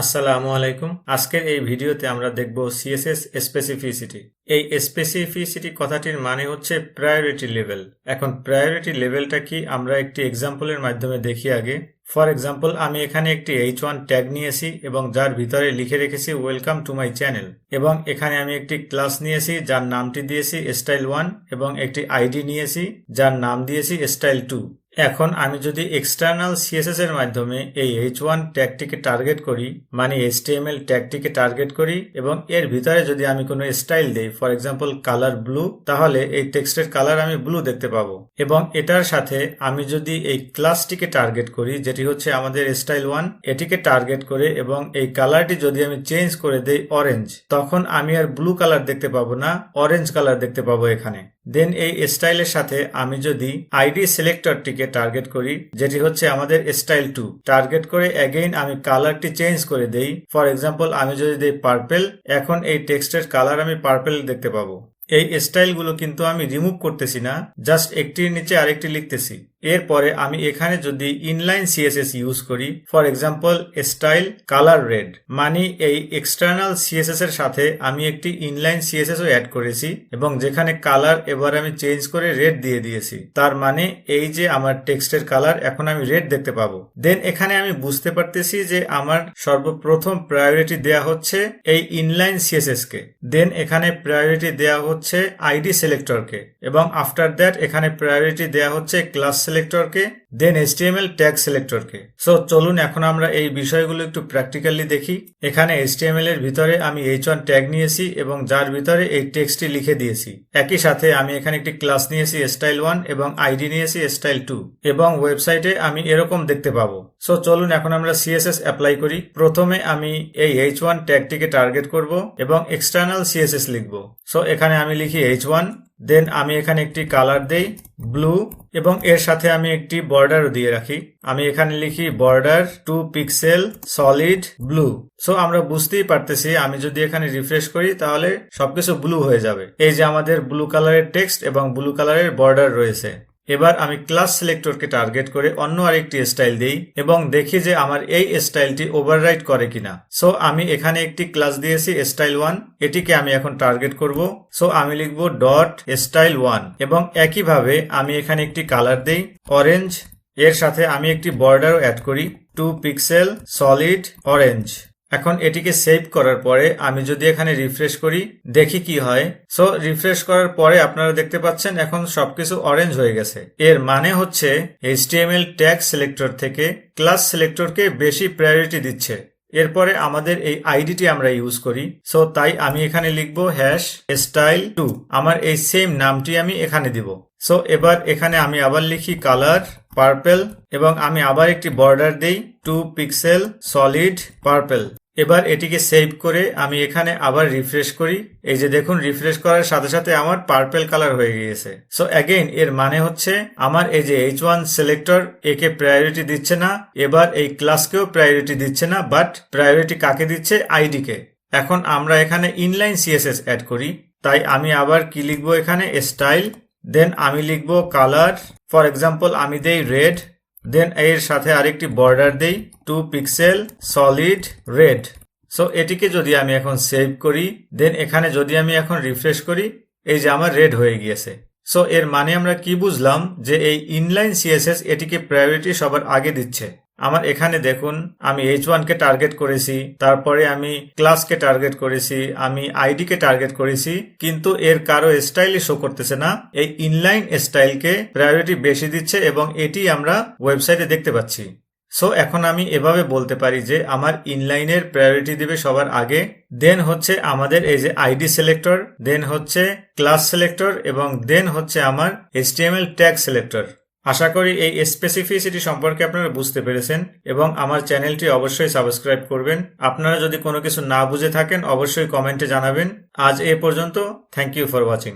আসসালামু আলাইকুম। আজকের এই ভিডিওতে আমরা দেখব সিএসএস স্পেসিফিসিটি এই স্পেসিফিসিটি কথাটির মানে হচ্ছে প্রায়োরিটি লেভেল এখন প্রায়োরিটি লেভেলটা কি আমরা একটি এক্সাম্পলের মাধ্যমে দেখি আগে। ফর এক্সাম্পল আমি এখানে একটি এইচ ওয়ান ট্যাগ নিয়েছি এবং যার ভিতরে লিখে রেখেছি ওয়েলকাম টু মাই চ্যানেল এবং এখানে আমি একটি ক্লাস নিয়েছি, যার নামটি দিয়েছি স্টাইল ওয়ান এবং একটি আইডি নিয়েছি, যার নাম দিয়েছি স্টাইল টু এখন আমি যদি এক্সটার্নাল সিএসএস এর মাধ্যমে এই এইচ ওয়ান ট্যাগটিকে টার্গেট করি মানে এইচটিএমএল ট্যাগটিকে টার্গেট করি এবং এর ভিতরে যদি আমি কোনো স্টাইল দেই ফর এক্সাম্পল কালার ব্লু তাহলে এই টেক্সটের কালার আমি ব্লু দেখতে পাবো। এবং এটার সাথে আমি যদি এই ক্লাসটিকে টার্গেট করি, যেটি হচ্ছে আমাদের স্টাইল ওয়ান এটিকে টার্গেট করে এবং এই কালারটি যদি আমি চেঞ্জ করে দেই অরেঞ্জ তখন আমি আর ব্লু কালার দেখতে পাবো না অরেঞ্জ কালার দেখতে পাবো এখানে। দেন এই স্টাইলের সাথে আমি যদি আইডি সিলেক্টরটিকে টার্গেট করি, যেটি হচ্ছে আমাদের স্টাইল টু টার্গেট করে অ্যাগেইন আমি কালারটি চেঞ্জ করে দেই। ফর এক্সাম্পল আমি যদি দেই পার্পেল এখন এই টেক্সটের কালার আমি পার্পেল দেখতে পাবো। এই স্টাইলগুলো কিন্তু আমি রিমুভ করতেছি না জাস্ট একটির নিচে আরেকটি লিখতেছি। এরপরে আমি এখানে যদি ইনলাইন সিএসএস ইউজ করি for example style colour red মানে এই এক্সটার্নাল সিএসএস এর সাথে আমি একটি ইনলাইন সিএসএস ও অ্যাড করেছি এবং যেখানে কালার এবার আমি চেঞ্জ করে রেড দিয়ে দিয়েছি। তার মানে এই যে আমার টেক্সটের কালার এখন আমি রেড দেখতে পাবো। দেন এখানে আমি বুঝতে পারতেছি যে আমার সর্বপ্রথম প্রায়োরিটি দেয়া হচ্ছে এই ইনলাইন সিএসএস কে। দেন এখানে প্রায়োরিটি দেয়া হচ্ছে আইডি সিলেক্টরকে এবং আফটার দ্যাট এখানে প্রায়োরিটি দেয়া হচ্ছে ক্লাস সিলেক্টরকে দেন এইচটিএমএল ট্যাগ সিলেক্টরকে সো চলুন এখন আমরা এই বিষয়গুলো একটু প্র্যাকটিক্যালি দেখি। এখানে এইচটিএমএল এর ভিতরে আমি এইচ ওয়ান ট্যাগ নিয়েছি এবং যার ভিতরে এই টেক্সটটি লিখে দিয়েছি। একই সাথে আমি এখানে একটি ক্লাস নিয়েছি স্টাইল ওয়ান এবং আইডি নিয়েছি স্টাইল টু এবং ওয়েবসাইটে আমি এরকম দেখতে পাবো। সো চলুন এখন আমরা সিএসএস অ্যাপ্লাই করি। প্রথমে আমি এই এইচ ওয়ান ট্যাগটিকে টার্গেট করব এবং এক্সটার্নাল সিএসএস লিখব। সো এখানে আমি লিখি এইচ ওয়ান দেন আমি এখানে একটি কালার দেই ব্লু এবং এর সাথে আমি একটি বর্ডারও দিয়ে রাখি। আমি এখানে লিখি border two pixel solid blue so আমরা বুঝতেই পারতেছি, আমি যদি এখানে রিফ্রেশ করি, তাহলে সবকিছু ব্লু হয়ে যাবে। এই যে আমাদের ব্লু কালারের টেক্সট এবং ব্লু কালারের বর্ডার রয়েছে। এবার আমি ক্লাস সিলেক্টরকে টার্গেট করে অন্য আরেকটি স্টাইল দিই এবং দেখি যে আমার এই স্টাইলটি ওভাররাইট করে কিনা। সো আমি এখানে একটি ক্লাস দিয়েছি স্টাইল ওয়ান এটিকে আমি এখন টার্গেট করব। সো আমি লিখব ডট স্টাইল ওয়ান এবং একইভাবে আমি এখানে একটি কালার দিই অরেঞ্জ এর সাথে আমি একটি বর্ডারও অ্যাড করি টু পিক্সেল সলিড অরেঞ্জ এখন এটিকে সেভ করার পরে আমি যদি এখানে রিফ্রেশ করি, দেখি কি হয়। সো রিফ্রেশ করার পরে আপনারা দেখতে পাচ্ছেন এখন সবকিছু অরেঞ্জ হয়ে গেছে। এর মানে হচ্ছে এইচটিএমএল ট্যাগ সিলেক্টর থেকে ক্লাস সিলেক্টরকে বেশি প্রায়োরিটি দিচ্ছে। এরপরে আমাদের এই আইডিটি আমরা ইউজ করি। সো তাই আমি এখানে লিখব হ্যাশ স্টাইল টু আমার এই সেম নামটি আমি এখানে দিব। সো এবার এখানে আমি আবার লিখি কালার পার্পেল এবং আমি আবার একটি বর্ডার দেই টু পিক্সেল সলিড পার্পেল এবার এটিকে সেভ করে আমি এখানে আবার রিফ্রেশ করি। এই যে দেখুন রিফ্রেশ করার সাথে সাথে আমার পার্পেল কালার হয়ে গিয়েছে। সো অ্যাগেইন এর মানে হচ্ছে আমার এই যে এইচ ওয়ান সিলেক্টর একে প্রায়োরিটি দিচ্ছে না, এবার এই ক্লাসকেও প্রায়োরিটি দিচ্ছে না বাট প্রায়োরিটি কাকে দিচ্ছে? আইডিকে এখন আমরা এখানে ইনলাইন সিএসএস অ্যাড করি। তাই আমি আবার কি লিখব এখানে? স্টাইল দেন আমি লিখব কালার ফর এক্সাম্পল আমি দেই রেড দেন এর সাথে আরেকটি বর্ডার দেই। Two pixel solid red so এটিকে যদি আমি এখন সেভ করি দেন এখানে যদি আমি এখন রিফ্রেশ করি, এই যে আমার রেড হয়ে গিয়েছে। সো এর মানে আমরা কি বুঝলাম? যে এই ইনলাইন সিএসএস এটিকে প্রায়োরিটি সবার আগে দিচ্ছে। আমার এখানে দেখুন, আমি এইচ ওয়ানকে টার্গেট করেছি, তারপরে আমি ক্লাসকে টার্গেট করেছি, আমি আইডিকে টার্গেট করেছি, কিন্তু এর কারও স্টাইলই শো করতেছে না। এই ইনলাইন স্টাইলকে প্রায়োরিটি বেশি দিচ্ছে এবং এটি আমরা ওয়েবসাইটে দেখতে পাচ্ছি। সো এখন আমি এভাবে বলতে পারি যে আমার ইনলাইনের প্রায়োরিটি দিবে সবার আগে দেন হচ্ছে আমাদের এই যে আইডি সিলেক্টর দেন হচ্ছে ক্লাস সিলেক্টর এবং দেন হচ্ছে আমার এইচটিএমএল ট্যাগ সিলেক্টর আশা করি এই স্পেসিফিসিটি সম্পর্কে আপনারা বুঝতে পেরেছেন এবং আমার চ্যানেলটি অবশ্যই সাবস্ক্রাইব করবেন। আপনারা যদি কোনো কিছু না বুঝে থাকেন, অবশ্যই কমেন্টে জানাবেন। আজ এ পর্যন্ত থ্যাংক ইউ ফর ওয়াচিং